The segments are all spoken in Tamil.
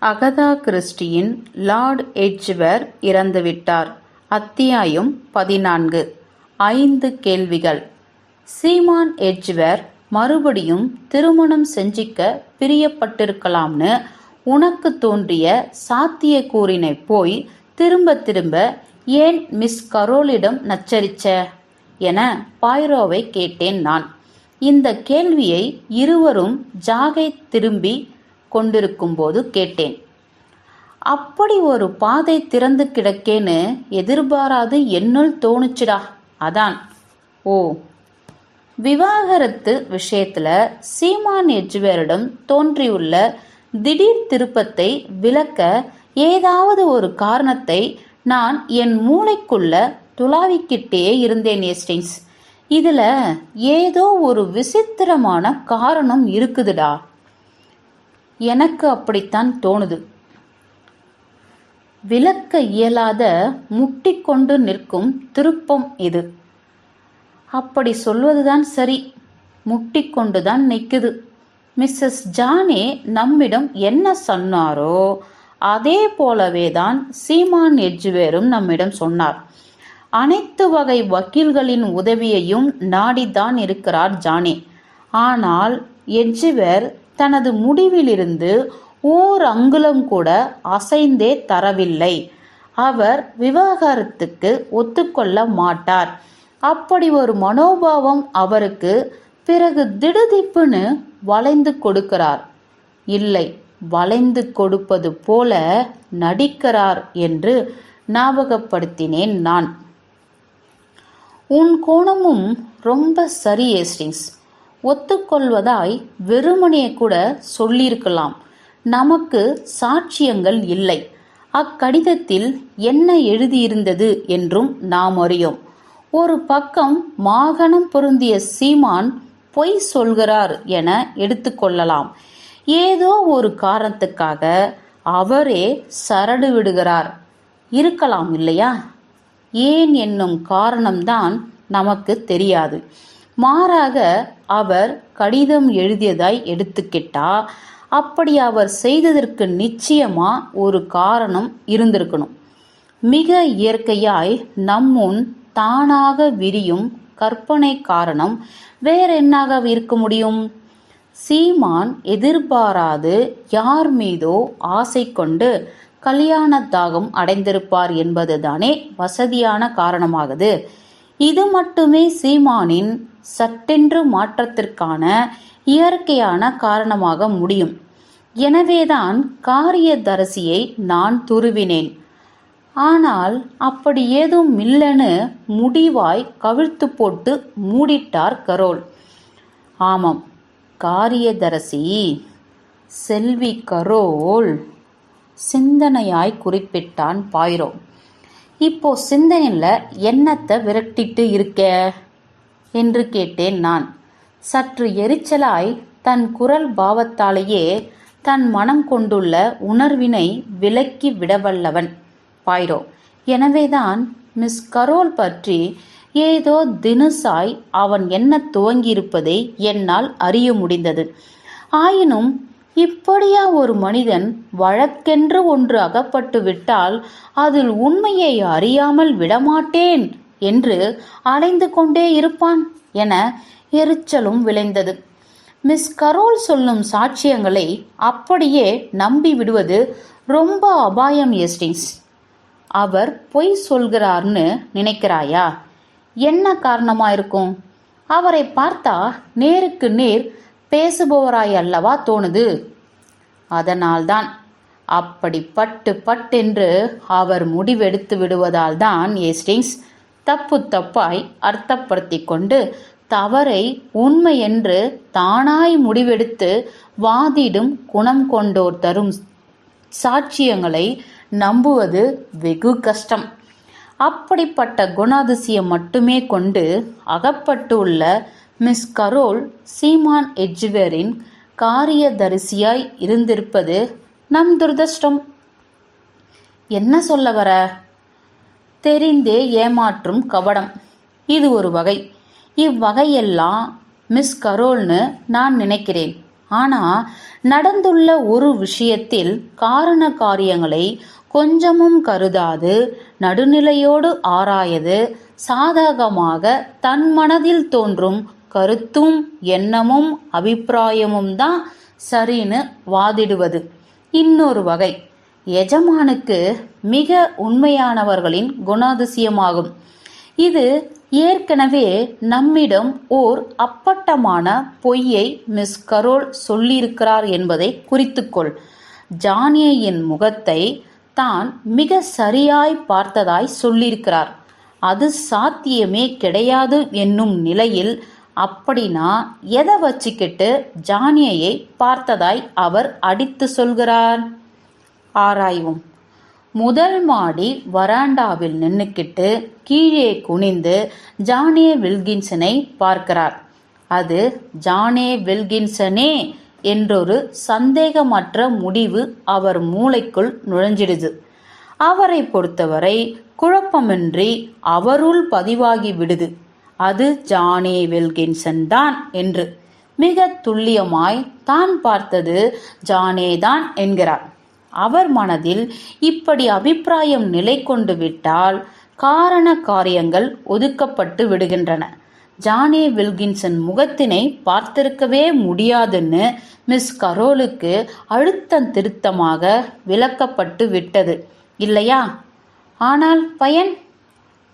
Agatha கிறிஸ்டியின் Lord எட்ஜ்வர் இறந்துவிட்டார். அத்தியாயம் பதினான்கு. ஐந்து கேள்விகள். சீமான் எட்ஜ்வர் மறுபடியும் திருமணம் செஞ்சிக்க பிரியப்பட்டிருக்கலாம்னு உனக்கு தோன்றிய சாத்தியக்கூறினை போய் திரும்ப திரும்ப ஏன் மிஸ் கரோலிடம் நச்சரிச்ச? என பாய்ரோவை கேட்டேன் நான். இந்த கேள்வியை இருவரும் ஜாகை திரும்பி கொண்டிருக்கும்போது கேட்டேன். அப்படி ஒரு பாதை திறந்து கிடக்கேன்னு எதிர்பாராது என்னுள் தோணுச்சுடா. அதான். ஓ. விவாகரத்து விஷயத்துல சீமான் எஜ்வேரிடம் தோன்றியுள்ள திடீர் திருப்பத்தை விளக்க ஏதாவது ஒரு காரணத்தை நான் என் மூளைக்குள்ள துளாவிக்கிட்டே இருந்தேன் ஏஸ்டிங்ஸ் இதுல ஏதோ ஒரு விசித்திரமான காரணம் இருக்குதுடா. எனக்கு அப்படித்தான் தோணுது. விளக்க இயலாத முட்டிக்கொண்டு நிற்கும் திருப்பம் இது. அப்படி சொல்வதுதான் சரி. முட்டிக்கொண்டுதான் நிற்குது. மிஸ்ஸஸ் ஜானே நம்மிடம் என்ன சொன்னாரோ அதே போலவே தான் சீமான் எட்ஜுவேரும் நம்மிடம் சொன்னார். அனைத்து வகை வக்கீல்களின் உதவியையும் நாடித்தான் இருக்கிறார் ஜானே. ஆனால் எட்ஜுவேர் தனது முடிவிலிருந்து ஓர் அங்குலம் கூட அசைந்தே தரவில்லை. அவர் விவாகரத்துக்கு ஒத்துக்கொள்ள மாட்டார். அப்படி ஒரு மனோபாவம் அவருக்கு பிறகு திடுதிப்புன்னு வளைந்து கொடுக்கிறார். இல்லை வளைந்து கொடுப்பது போல நடிக்கிறார் என்று ஞாபகப்படுத்தினேன் நான். உன் கோணமும் ரொம்ப சரி ஏஸ்டிங்ஸ் ஒத்துக்கொள்வதாய் வெறுமனே கூட சொல்லியிருக்கலாம். நமக்கு சாட்சியங்கள் இல்லை. அக்கடிதத்தில் என்ன எழுதியிருந்தது என்றும் நாம் அறியோம். ஒரு பக்கம் மாகணம் பொருந்திய சீமான் பொய் சொல்கிறார் என எடுத்துக்கொள்ளலாம் ஏதோ ஒரு காரணத்துக்காக அவரே சரடு விடுகிறார். இருக்கலாம் இல்லையா? ஏன் என்னும் காரணம்தான் நமக்கு தெரியாது. மாறாக அவர் கடிதம் எழுதியதாய் எடுத்துக்கிட்டா அப்படி அவர் செய்ததற்கு நிச்சயமா ஒரு காரணம் இருந்திருக்கணும். மிக இயற்கையாய் நம்முன் தானாக விரியும் கற்பனை காரணம் வேற என்னாக இருக்க முடியும்? சீமான் எதிர்பாராது யார் மீதோ ஆசை கொண்டு கல்யாண தாகம் அடைந்திருப்பார் என்பதுதானே வசதியான காரணமாகுது. இது மட்டுமே சீமானின் சட்டென்று மாற்றத்திற்கான இயற்கையான காரணமாக முடியும். எனவேதான் காரியதரசியை நான் துருவினேன். ஆனால் அப்படி ஏதும் இல்லைன்னு முடிவாய் கவிழ்த்து போட்டு மூடிட்டார் கரோல். ஆமாம் காரியதரசி செல்வி கரோல் சிந்தனையாய் குறிப்பிட்டான் பாயிரோ. இப்போ சிந்தனையில் என்னத்தை விரட்டிட்டு இருக்க? என்று கேட்டேன் நான். சற்று எரிச்சலாய் தன் குரல் பாவத்தாலேயே தன் மனம் கொண்டுள்ள உணர்வினை விலக்கி விடவல்லவன். பாய்ரோ எனவேதான் மிஸ் கரோல் பற்றி ஏதோ தினுசாய் அவன் என்ன துவங்கியிருப்பதை என்னால் அறிய முடிந்தது. ஆயினும் இப்படியா ஒரு மனிதன் வழக்கென்று ஒன்று அகப்பட்டு விட்டால் அதில் உண்மையை அறியாமல் விடமாட்டேன்? என்று அலைந்து கொண்டே இருப்பான் என எரிச்சலும் விளைந்தது. மிஸ் கரோல் சொல்லும் சாட்சியங்களை அப்படியே நம்பி விடுவது ரொம்ப அபாயம் எஸ்டிங்ஸ் அவர் பொய் சொல்கிறார்னு நினைக்கிறாயா? என்ன காரணமா இருக்கும் அவரை பார்த்தா நேருக்கு நேர் பேசுபவராய் அல்லவா தோணுது? அதனால்தான். அப்படி பட்டு பட்டென்று அவர் முடிவெடுத்து விடுவதால் தான் ஏஸ்டிங்ஸ் தப்பு தப்பாய் அர்த்தப்படுத்தி கொண்டு தவறை உண்மை என்று தானாய் முடிவெடுத்து வாதிடும் குணம் கொண்டோர் தரும் சாட்சியங்களை நம்புவது வெகு கஷ்டம். அப்படிப்பட்ட குணாதிசயம் மட்டுமே கொண்டு அகப்பட்டுள்ள மிஸ் கரோல் சீமான் எஜ்வேரின் காரியதரிசியாய் இருந்திருப்பது நம் துர்தஷ்டம் என்ன சொல்ல வர? தெரிந்தே ஏமாற்றும் கபடம் இது ஒரு வகை. இவ்வகையெல்லாம் மிஸ் கரோல்னு நான் நினைக்கிறேன். ஆனா நடந்துள்ள ஒரு விஷயத்தில் காரண காரியங்களை கொஞ்சமும் கருதாது நடுநிலையோடு ஆராயது சாதகமாக தன் மனதில் தோன்றும் கருத்தும் எண்ணமும் அபிப்பிராயமும் தான் சரின்னு வாதிடுவது. இன்னொரு வகை. எஜமானுக்கு மிக உண்மையானவர்களின் குணாதிசயமாகும். இது ஏற்கனவே நம்மிடம் ஓர் அப்பட்டமான பொய்யை மிஸ் கரோல் சொல்லியிருக்கிறார் என்பதை குறித்துக்கொள். ஜானியின் முகத்தை தான் மிக சரியாய் பார்த்ததாய் சொல்லியிருக்கிறார். அது சாத்தியமே கிடையாது என்னும் நிலையில் அப்படின்னா எதை வச்சுக்கிட்டு ஜானியை பார்த்ததாய் அவர் அடித்து சொல்கிறார்? ஆராய்வோம். முதல் மாடி வராண்டாவில் நின்னுக்கிட்டு கீழே குனிந்து ஜானே வில்கின்சனை பார்க்கிறார். அது ஜானே வில்கின்சனே என்றொரு சந்தேகமற்ற முடிவு அவர் மூளைக்குள் நுழைஞ்சிடுது. அவரை பொறுத்தவரை குழப்பமின்றி அவருள் பதிவாகி விடுது. அது ஜானே வில்கின்சன் தான் என்று. மிக துல்லியமாய் தான் பார்த்தது ஜானே தான் என்கிறார். அவர் மனதில் இப்படி அபிப்பிராயம் நிலை கொண்டு விட்டால் காரண காரியங்கள் ஒதுக்கப்பட்டு விடுகின்றன. ஜானே வில்கின்சன் முகத்தினை பார்த்திருக்கவே முடியாதுன்னு மிஸ் கரோலுக்கு அழுத்தம் திருத்தமாக விளக்கப்பட்டு விட்டது. இல்லையா? ஆனால் பயன்?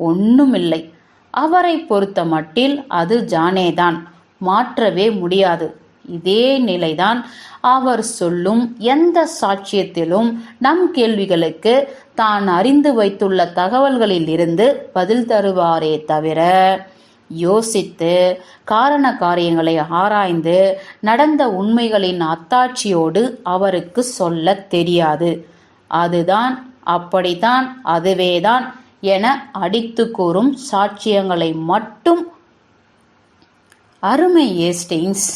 ஒண்ணுமில்லை. அவரை பொறுத்த மட்டில் அது ஜானேதான். மாற்றவே முடியாது. இதே நிலைதான் அவர் சொல்லும் எந்த சாட்சியத்திலும் நம் கேள்விகளுக்கு தான் அறிந்து வைத்துள்ள தகவல்களில் இருந்து பதில் தருவாரே தவிர யோசித்து காரண காரியங்களை ஆராய்ந்து நடந்த உண்மைகளின் அத்தாட்சியோடு அவருக்கு சொல்ல தெரியாது. அதுதான் அப்படித்தான் அதுவேதான் என அடித்து கூறும் சாட்சியங்களை மட்டும் அருமை ஏஸ்டிங்ஸ்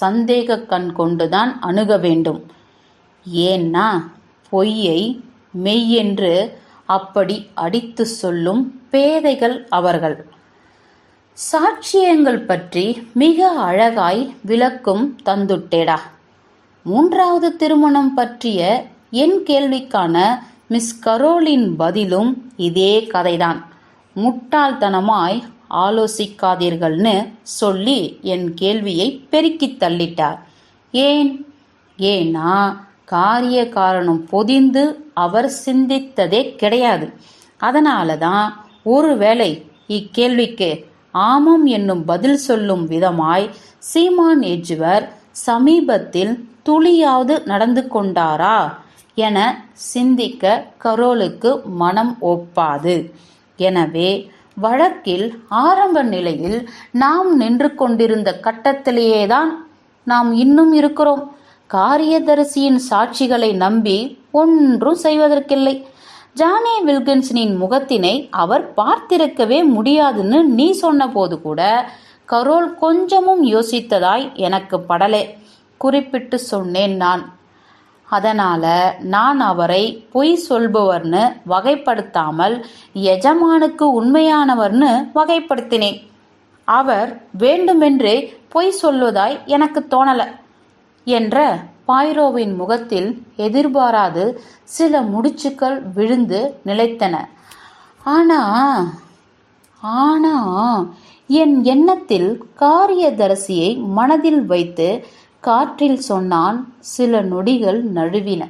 சந்தேக கண் கொண்டுதான் அணுக வேண்டும். ஏன்னா பொய்யை மெய்யென்று அப்படி அடித்து சொல்லும் பேதைகள் அவர்கள். சாட்சியங்கள் பற்றி மிக அழகாய் விளக்கும் தந்துட்டேடா. மூன்றாவது திருமணம் பற்றிய என் கேள்விக்கான மிஸ் கரோலின் பதிலும் இதே கதைதான். முட்டாள்தனமாய் ஆலோசிக்காதீர்கள்னு சொல்லி என் கேள்வியை பெருக்கித் தள்ளிட்டார். ஏன்? ஏன்னா காரிய காரணம் பொதிந்து அவர் சிந்தித்ததே கிடையாது. அதனால தான் ஒருவேளை இக்கேள்விக்கு ஆமாம் என்னும் பதில் சொல்லும் விதமாய் சீமான் எஜ்வர் சமீபத்தில் துளியாவது நடந்து கொண்டாரா என சிந்திக்க கரோலுக்கு மனம் ஒப்பாது. எனவே வழக்கில் ஆரம்ப நிலையில் நாம் நின்று கொண்டிருந்த கட்டத்திலேயேதான் நாம் இன்னும் இருக்கிறோம். காரியதரிசியின் சாட்சிகளை நம்பி ஒன்றும் செய்வதற்கில்லை. ஜானி வில்கின்சனின் முகத்தினை அவர் பார்த்திருக்கவே முடியாதுன்னு நீ சொன்னபோது கூட கரோல் கொஞ்சமும் யோசித்ததாய் எனக்கு படலே. குறிப்பிட்டு சொன்னேன் நான். அதனால நான் அவரை பொய் சொல்பவர்னு வகைப்படுத்தாமல் எஜமானுக்கு உண்மையானவர்னு வகைப்படுத்தினேன். அவர் வேண்டுமென்றே பொய் சொல்வதாய் எனக்கு தோணல என்ற பாய்ரோவின் முகத்தில் எதிர்பாராது சில முடிச்சுக்கள் விழுந்து நிலைத்தன. ஆனா ஆனா என் எண்ணத்தில் காரியதரிசியை மனதில் வைத்து காற்றில் சொன்னான் சில நொடிகள் நழுவின.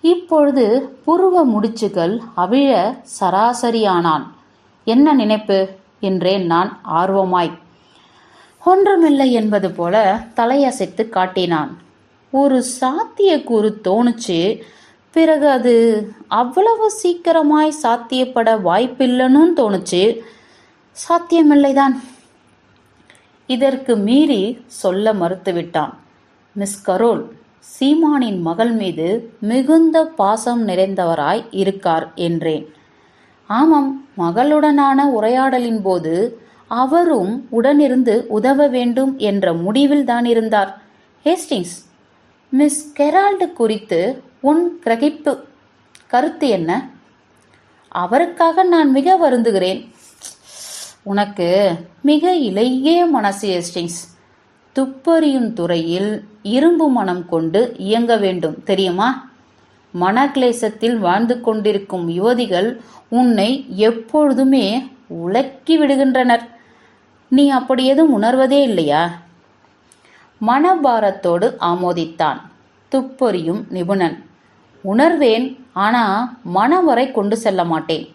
இப்பொழுது புருவ முடிச்சுகள் அவிழ சராசரியானான். என்ன நினைப்பு? என்றேன் நான் ஆர்வமாய். ஒன்றுமில்லை என்பது போல தலையசைத்து காட்டினான். ஒரு சாத்தியக்கூறு தோணுச்சு. பிறகு அது அவ்வளவு சீக்கிரமாய் சாத்தியப்பட வாய்ப்பில்லைன்னு தோணுச்சு. சாத்தியமில்லைதான். இதற்கு மீறி சொல்ல மறுத்துவிட்டான். மிஸ் கரோல் சீமானின் மகள் மீது மிகுந்த பாசம் நிறைந்தவராய் இருக்கார் என்றேன். ஆமாம் மகளுடனான உரையாடலின் போது அவரும் உடனிருந்து உதவ வேண்டும் என்ற முடிவில் தான் இருந்தார். ஹேஸ்டிங்ஸ் மிஸ் கெரால்டு குறித்து உன் கிரகிப்பு கருத்து என்ன? அவருக்காக நான் மிக வருந்துகிறேன். உனக்கு மிக இளைய மனசு எஸ்டிங்ஸ் துப்பறியும் துறையில் இரும்பு மனம் கொண்டு இயங்க வேண்டும் தெரியுமா? மனக்லேசத்தில் வாழ்ந்து கொண்டிருக்கும் யுவதிகள் உன்னை எப்பொழுதுமே உலக்கி விடுகின்றனர். நீ அப்படி எதுவும் உணர்வதே இல்லையா? மனபாரத்தோடு ஆமோதித்தான். துப்பறியும் நிபுணன். உணர்வேன் ஆனா மனம் வரை கொண்டு செல்ல மாட்டேன்.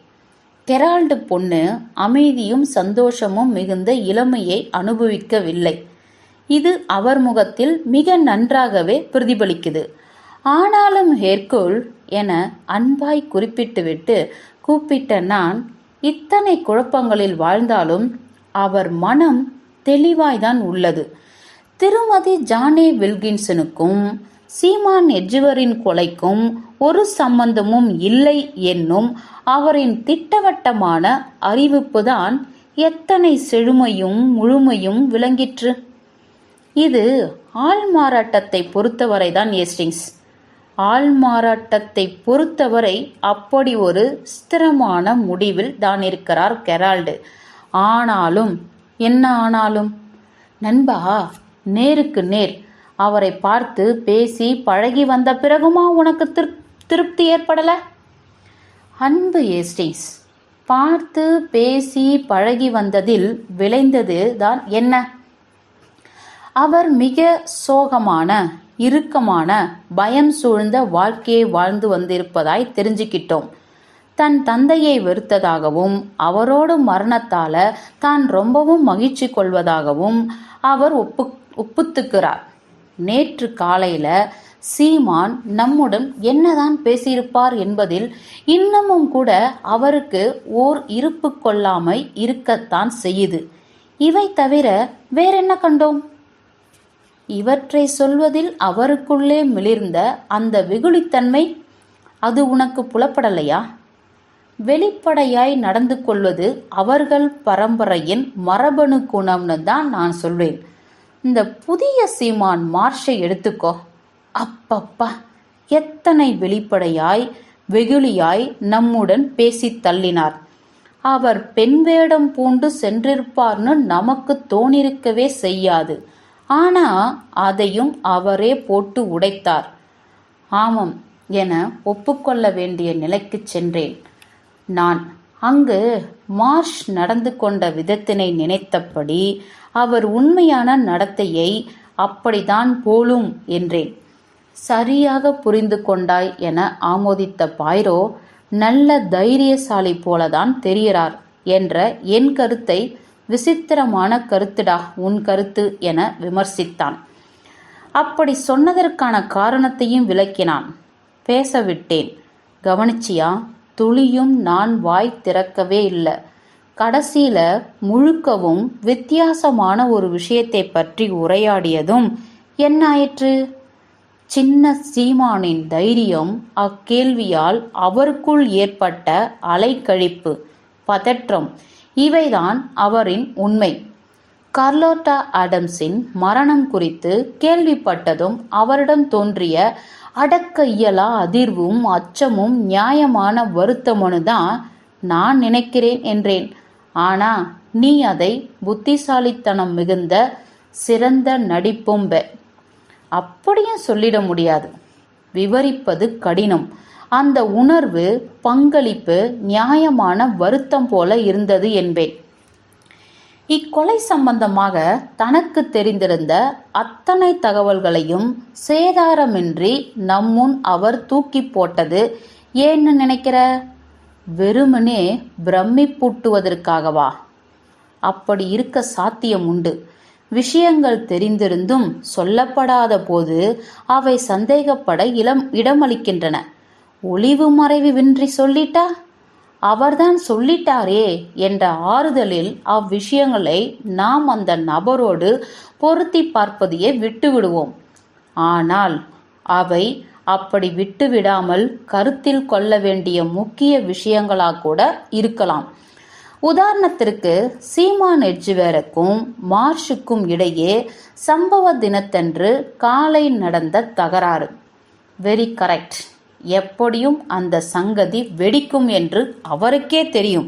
கெரால்டு பொண்ணு அமைதியும் சந்தோஷமும் மிகுந்த இளமையை அனுபவிக்கவில்லை. இது அவர் முகத்தில் மிக நன்றாகவே பிரதிபலிக்குது. ஆனாலும் ஹேர்குல் என அன்பாய் குறிப்பிட்டுவிட்டு கூப்பிட்ட நான் இத்தனை குழப்பங்களில் வாழ்ந்தாலும் அவர் மனம் தெளிவாய்தான் உள்ளது. திருமதி ஜானே வில்கின்சனுக்கும் சீமான் எட்ஜுவரின் கொலைக்கும் ஒரு சம்பந்தமும் இல்லை என்னும் அவரின் திட்டவட்டமான அறிவிப்புதான் எத்தனை செழுமையும் முழுமையும் விளங்கிற்று. இது ஆள் மாறாட்டத்தை பொறுத்தவரைதான் ஏஸ்டிங்ஸ் ஆள் மாறாட்டத்தை பொறுத்தவரை அப்படி ஒரு ஸ்திரமான முடிவில் தான் இருக்கிறார் கெரால்டு. ஆனாலும் என்ன ஆனாலும்? நண்பா நேருக்கு நேர் அவரை பார்த்து பேசி பழகி வந்த பிறகுமா உனக்கு திரு திருப்தி ஏற்படல? அன்பு ஏஸ்டிங்ஸ் பார்த்து பேசி பழகி வந்ததில் விளைந்தது தான் என்ன? அவர் மிக சோகமான இறுக்கமான பயம் சூழ்ந்த வாழ்க்கையை வாழ்ந்து வந்திருப்பதாய் தெரிஞ்சுக்கிட்டோம். தன் தந்தையை வெறுத்ததாகவும் அவரோடு மரணத்தால தான் ரொம்பவும் மகிழ்ச்சி கொள்வதாகவும் அவர் ஒப்பு ஒப்புத்துக்கிறார். நேற்று காலையில சீமான் நம்முடன் என்னதான் பேசியிருப்பார் என்பதில் இன்னமும் கூட அவருக்கு ஓர் இருப்பு கொள்ளாமை இருக்கத்தான் செய்யுது. இவை தவிர வேறென்ன கண்டோம்? இவற்றை சொல்வதில் அவருக்குள்ளே மிளிர்ந்த அந்த வெகுளித்தன்மை அது உனக்கு புலப்படலையா? வெளிப்படையாய் நடந்து கொள்வது அவர்கள் பரம்பரையின் மரபணு குணம்னு தான் நான் சொல்வேன். இந்த புதிய சீமான் மார்ஷை எடுத்துக்கோ. அப்பப்பா எத்தனை வெளிப்படையாய் வெகுளியாய் நம்முடன் பேசித் தள்ளினார். அவர் பெண் வேடம் பூண்டு சென்றிருப்பார்னு நமக்கு தோணிருக்கவே செய்யாது. ஆனா அதையும் அவரே போட்டு உடைத்தார். ஆமாம் என ஒப்புக்கொள்ள வேண்டிய நிலைக்கு சென்றேன். நான் அங்கு மார்ஷ் நடந்து கொண்ட விதத்தினை நினைத்தபடி அவர் உண்மையான நடத்தையை அப்படித்தான் போலும் என்றேன். சரியாக புரிந்து கொண்டாய் என ஆமோதித்த பாய்ரோ நல்ல தைரியசாலி போலதான் தெரிகிறார் என்ற என் கருத்தை விசித்திரமான கருத்துடா உன் கருத்து என விமர்சித்தான். அப்படி சொன்னதற்கான காரணத்தையும் விளக்கினான். பேச விட்டேன் கவனிச்சியா? துளியும் நான் வாய் திறக்கவே இல்லை. கடைசியில முழுக்கவும் வித்தியாசமான ஒரு விஷயத்தை பற்றி உரையாடியதும் என்ன ஆயிற்று? சின்ன சீமானின் தைரியம் அக்கேள்வியால் அவருக்குள் ஏற்பட்ட அலைக்கழிப்பு பதற்றம் இவைதான் அவரின் உண்மை. கார்லோட்டா ஆடம்ஸின் மரணம் குறித்து கேள்விப்பட்டதும் அவரிடம் தோன்றிய அடக்க இயலா அதிர்வும் அச்சமும் நியாயமான வருத்தமனு தான் நான் நினைக்கிறேன் என்றேன். ஆனா நீ அதை புத்திசாலித்தனம் மிகுந்த சிறந்த நடிப்பும்ப. அப்படியும் சொல்லிட முடியாது. விவரிப்பது கடினம். அந்த உணர்வு பங்களிப்பு நியாயமான வருத்தம் போல இருந்தது என்பேன். இக்கொலை சம்பந்தமாக தனக்கு தெரிந்திருந்த அத்தனை தகவல்களையும் சேதாரமின்றி நம்முன் அவர் தூக்கி போட்டது ஏன்னு நினைக்கிற? வெறுமனே பிரமிப்பூட்டுவதற்காகவா? அப்படி இருக்க சாத்தியம் உண்டு. விஷயங்கள் தெரிந்திருந்தும் சொல்லப்படாத போது அவை சந்தேகப்பட இளம் இடமளிக்கின்றன. ஒளிவு மறைவு வின்றி சொல்லிட்டா? அவர்தான் சொல்லிட்டாரே என்ற ஆறுதலில் அவ்விஷயங்களை நாம் அந்த நபரோடு பொருத்தி பார்ப்பதையே விட்டுவிடுவோம். ஆனால் அவை அப்படி விட்டுவிடாமல் கருத்தில் கொள்ள வேண்டிய முக்கிய விஷயங்களாக கூட இருக்கலாம். உதாரணத்திற்கு சீமான் எட்ஜுவேருக்கும் மார்ஷுக்கும் இடையே சம்பவ தினத்தன்று காலை நடந்த தகராறு. வெரி கரெக்ட் எப்படியும் அந்த சங்கதி வெடிக்கும் என்று அவருக்கே தெரியும்.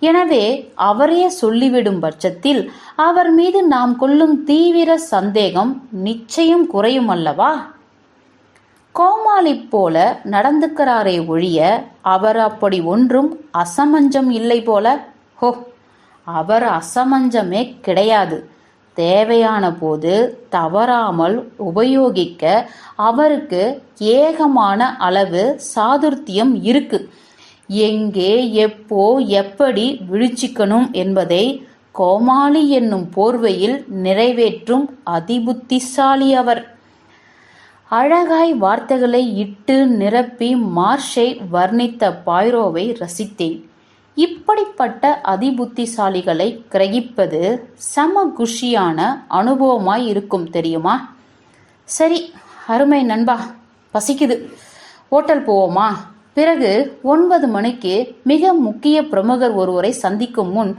எனவே அவரே சொல்லிவிடும் பட்சத்தில் அவர் மீது நாம் கொள்ளும் தீவிர சந்தேகம் நிச்சயம் குறையும் அல்லவா? கோமாளி போல நடந்துக்கிறாரே ஒழிய அவர் அப்படி ஒன்றும் அசமஞ்சம் இல்லை போல. ஹோ அவர் அசமஞ்சமே கிடையாது. தேவையான போது தவறாமல் உபயோகிக்க அவருக்கு ஏகமான அளவு சாதுர்த்தியம் இருக்கு. எங்கே எப்போ எப்படி விழிச்சிக்கணும் என்பதை கோமாளி என்னும் போர்வையில் நிறைவேற்றும் அதிபுத்திசாலி அவர் அழகாய் வார்த்தைகளை இட்டு நிரப்பி மார்ஷை வர்ணித்த பாய்ரோவை ரசித்தேன். இப்படிப்பட்ட அதிபுத்திசாலிகளை கிரகிப்பது சம குஷியான அனுபவமாய் இருக்கும் தெரியுமா? சரி அருமை நண்பா பசிக்குது. ஹோட்டல் போவோமா? பிறகு ஒன்பது மணிக்கு மிக முக்கிய பிரமுகர் ஒருவரை சந்திக்கும் முன்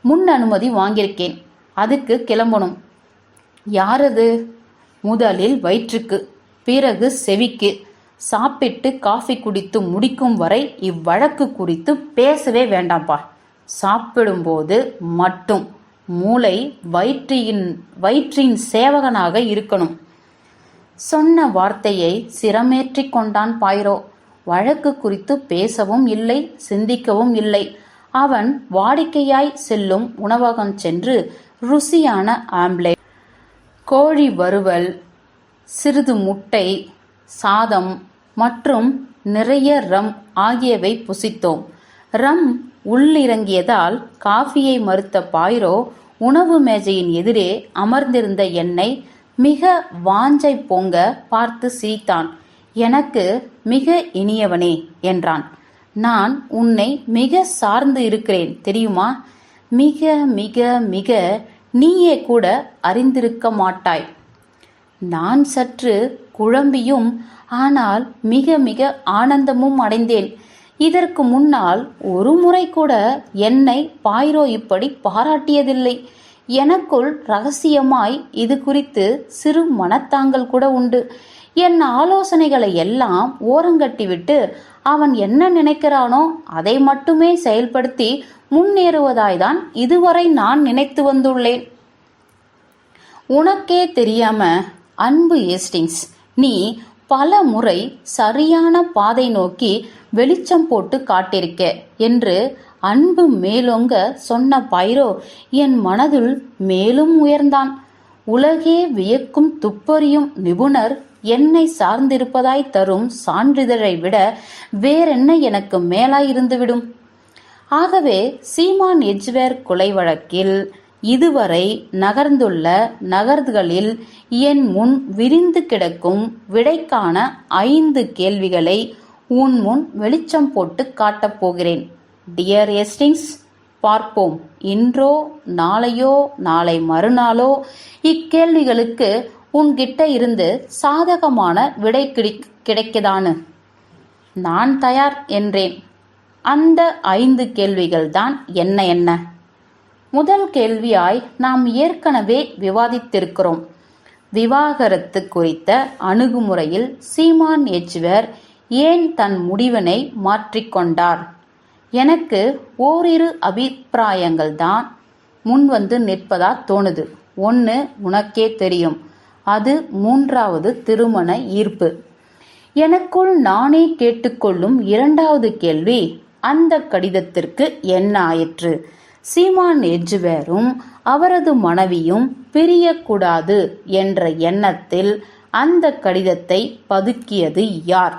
முன் அனுமதி வாங்கியிருக்கேன். அதுக்கு கிளம்பணும். யாரது? முதலில் வயிற்றுக்கு பிறகு செவிக்கு. சாப்பிட்டு காஃபி குடித்து முடிக்கும் வரை இவ்வழக்கு குறித்து பேசவே வேண்டாம்ப்பா சாப்பிடும்போது மட்டும் மூளை வயிற்றின் வயிற்றின் சேவகனாக இருக்கணும். சொன்ன வார்த்தையை சிரமேற்றி கொண்டான் பாய்ரோ. வழக்கு குறித்து பேசவும் இல்லை சிந்திக்கவும் இல்லை. அவன் வாடிக்கையாய் செல்லும் உணவகம் சென்று ருசியான ஆம்லேட் கோழி வறுவல் சிறிது முட்டை சாதம் மற்றும் நிறைய ரம் ஆகியவை புசித்தோம். ரம் உள்ளிறங்கியதால் காஃபியை மறுத்த பாய்ரோ உணவு மேஜையின் எதிரே அமர்ந்திருந்த என்னை மிக வாஞ்சை பொங்க பார்த்து சிரித்தான். எனக்கு மிக இனியவனே என்றான். நான் உன்னை மிக சார்ந்து இருக்கிறேன் தெரியுமா? மிக மிக மிக நீயே கூட அறிந்திருக்க மாட்டாய். நான் சற்று குழம்பியும் ஆனால் மிக மிக ஆனந்தமும் அடைந்தேன். இதற்கு முன்னால் ஒரு முறை கூட என்னை பாய்ரோ இப்படி பாராட்டியதில்லை. எனக்குள் ரகசியமாய் இது குறித்து சிறு மனத்தாங்கல் கூட உண்டு. என் ஆலோசனைகளை எல்லாம் ஓரங்கட்டிவிட்டு அவன் என்ன நினைக்கிறானோ அதை மட்டுமே செயல்படுத்தி முன்னேறுவதாய்தான் இதுவரை நான் நினைத்து வந்துள்ளேன். உனக்கே தெரியாம அன்பு ஏஸ்டிங்ஸ். நீ பல முறை சரியான பாதை நோக்கி வெளிச்சம் போட்டு காட்டிருக்க என்று அன்பு மேலோங்க சொன்ன பைரோ என் மனதில் மேலும் உயர்ந்தான். உலகே வியக்கும் துப்பறியும் நிபுணர் என்னை சார்ந்திருப்பதாய் தரும் சான்றிதழை விட வேறென்ன எனக்கு மேலாய் இருந்துவிடும்? ஆகவே சீமான் எஜ்வேர் கொலை வழக்கில் இதுவரை நகர்ந்துள்ள நகர்களில் என் முன் விரிந்து கிடக்கும் விடைக்கான ஐந்து கேள்விகளை உன் முன் வெளிச்சம் போட்டு காட்டப் போகிறேன். டியர் எஸ்டிங்ஸ் பார்ப்போம். இன்றோ நாளையோ நாளை மறுநாளோ இக்கேள்விகளுக்கு உன்கிட்ட இருந்து சாதகமான விடை கிடை கிடைக்கதானு நான் தயார் என்றேன். அந்த ஐந்து கேள்விகள் தான் என்ன என்ன? முதல் கேள்வியாய் நாம் ஏற்கனவே விவாதித்திருக்கிறோம். விவாகரத்து குறித்த அணுகுமுறையில் சீமான் எச்வர் ஏன் தன் முடிவினை மாற்றிக்கொண்டார் எனக்கு ஓரிரு அபிப்பிராயங்கள் தான் முன் வந்து நிற்பதா தோணுது. ஒன்று உனக்கே தெரியும். அது மூன்றாவது திருமண ஈர்ப்பு. எனக்குள் நானே கேட்டுக்கொள்ளும் இரண்டாவது கேள்வி அந்த கடிதத்திற்கு என்ன ஆயிற்று? சீமான் எஜ்வேரும் அவரது மனைவியும் பிரியக்கூடாது என்ற எண்ணத்தில் அந்த கடிதத்தை பதுக்கியது யார்?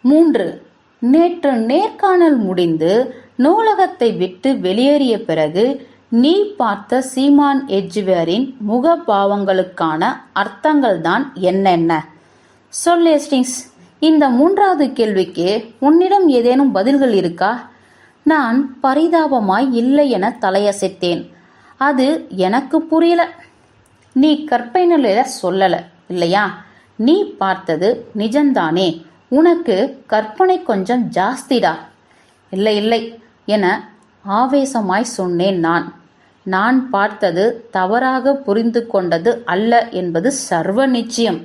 மூன்று. நேற்று நேர்காணல் முடிந்து நூலகத்தை விட்டு வெளியேறிய பிறகு நீ பார்த்த சீமான் எஜ்வேரின் முகபாவங்களுக்கான அர்த்தங்கள் தான் என்னென்ன சொல்லேஸ்டிங்ஸ் இந்த மூன்றாவது கேள்விக்கு உன்னிடம் ஏதேனும் பதில்கள் இருக்கா? நான் பரிதாபமாய் இல்லை என தலையசைத்தேன். அது எனக்கு புரியல. நீ கற்பை நிலையில சொல்லல இல்லையா? நீ பார்த்தது நிஜம்தானே? உனக்கு கற்பனை கொஞ்சம் ஜாஸ்திடா? இல்லை இல்லை என ஆவேசமாய் சொன்னேன் நான். நான் பார்த்தது தவறாக புரிந்து கொண்டது அல்ல என்பது சர்வ நிச்சயம்.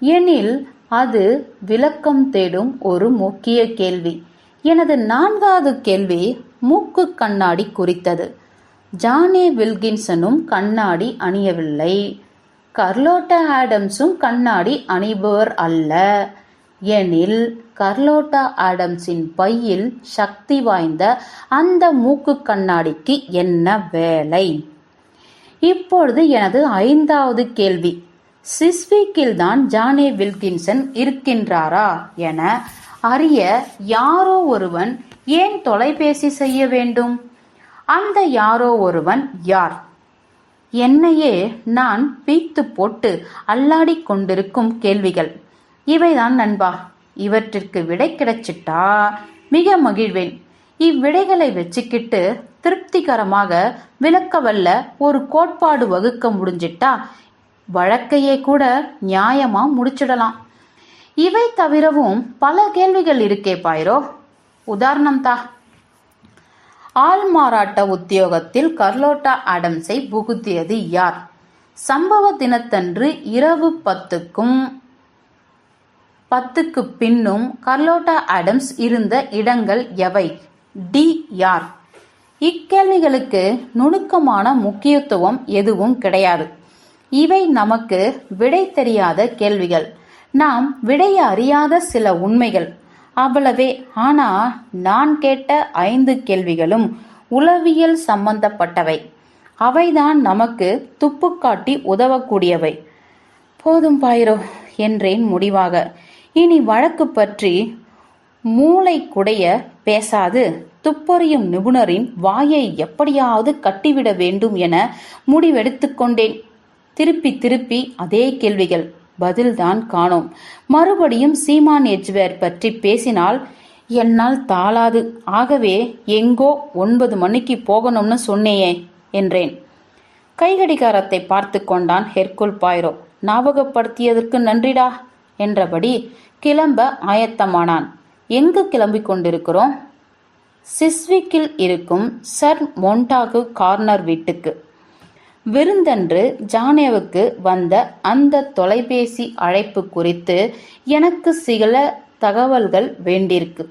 எனில் அது விளக்கம் தேடும் ஒரு முக்கிய கேள்வி. எனது நான்காவது கேள்வி மூக்கு கண்ணாடி குறித்தது. ஜானே வில்கின்சனும் கண்ணாடி அணியவில்லை. கர்லோட்டா ஆடம்ஸும் கண்ணாடி அணிபவர் அல்ல. எனில் கர்லோட்டா ஆடம்ஸின் பையில் சக்தி வாய்ந்த அந்த மூக்கு கண்ணாடிக்கு என்ன வேலை? இப்பொழுது எனது ஐந்தாவது கேள்வி. சிஸ்விக்கில் தான் ஜானே வில்கின்சன் இருக்கின்றாரா? என அறிய யாரோ ஒருவன் ஏன் தொலைபேசி செய்ய வேண்டும்? அந்த யாரோ ஒருவன் யார்? என்னையே நான் பீத்து போட்டு அல்லாடிக் கொண்டிருக்கும் கேள்விகள். இவைதான் நண்பா இவற்றிற்கு விடை கிடைச்சிட்டா மிக மகிழ்வேன். இவ்விடைகளை வச்சுக்கிட்டு திருப்திகரமாக விளக்க வல்ல ஒரு கோட்பாடு வகுக்க முடிஞ்சிட்டா வழக்கையே கூட நியாயமா முடிச்சிடலாம். இவை தவிரவும் பல கேள்விகள் இருக்கே பாயிரோ. உதாரணம் தா. ஆள்மாறாட்ட உத்தியோகத்தில் கர்லோட்டா ஆடம்ஸை புகுத்தியது யார்? சம்பவ தினத்தன்று இரவு பத்துக்கும் பத்துக்கு பின்னும் கர்லோட்டா ஆடம்ஸ் இருந்த இடங்கள் எவை? டி யார்? இக்கேள்விகளுக்கு நுணுக்கமான முக்கியத்துவம் எதுவும் கிடையாது. இவை நமக்கு விடை தெரியாத கேள்விகள். நாம் விடைய அறியாத சில உண்மைகள். அவ்வளவே. ஆனா நான் கேட்ட ஐந்து கேள்விகளும் உளவியல் சம்பந்தப்பட்டவை. அவைதான் நமக்கு துப்புக்காட்டி உதவக்கூடியவை. போதும் பாயிரோ என்றேன் முடிவாக. இனி வழக்கு பற்றி மூளை குடைய பேசாது. துப்பறியும் நிபுணரின் வாயை எப்படியாவது கட்டிவிட வேண்டும் என முடிவெடுத்துக்கொண்டேன் திருப்பி திருப்பி அதே கேள்விகள். பதில்தான் காணோம். மறுபடியும் சீமான் எஜ்வேர் பற்றி பேசினால் என்னால் தாளாது. ஆகவே எங்கோ ஒன்பது மணிக்கு போகணும்னு சொன்னேயே என்றேன். கைகடிகாரத்தை பார்த்து கொண்டான் ஹெர்குல் பாய்ரோ. ஞாபகப்படுத்தியதற்கு நன்றிடா என்றபடி கிளம்ப ஆயத்தமானான். எங்கு கிளம்பிக் கொண்டிருக்கிறோம்? சிஸ்விக்கில் இருக்கும் சர் மொண்டாகு கார்னர் வீட்டுக்கு. விருந்தன்று ஜானேவுக்கு வந்த அந்த தொலைபேசி அழைப்பு குறித்து எனக்கு சில தகவல்கள் வேண்டியிருக்கு.